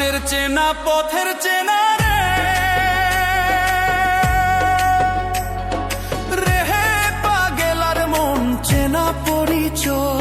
হাতের চেনা পথের চেনা রে। পাগেলার মন চেনা পরিচয়।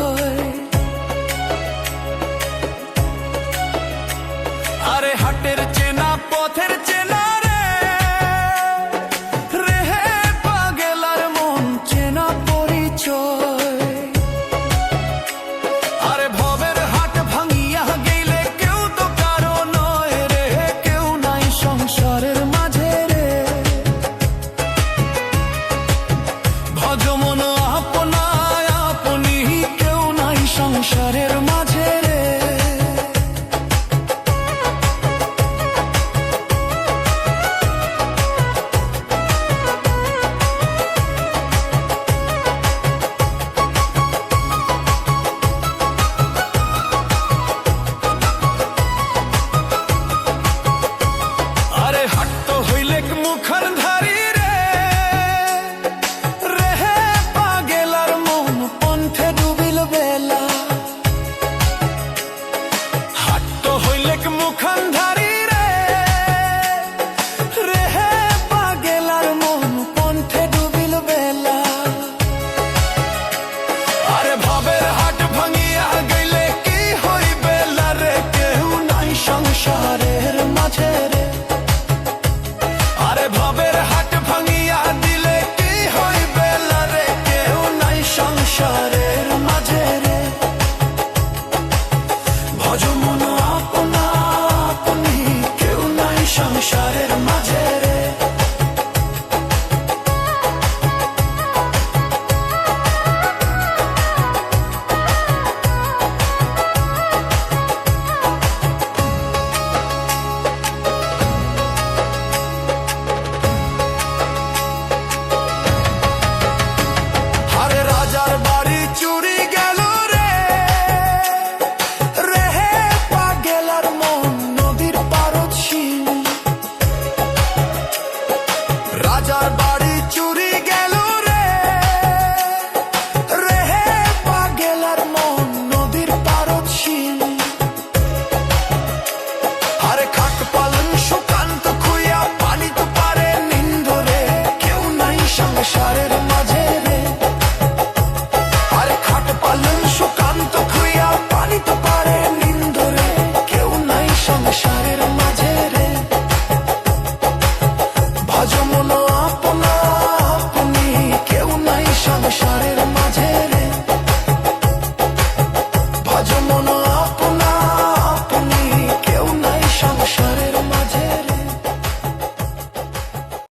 Ajar Bar.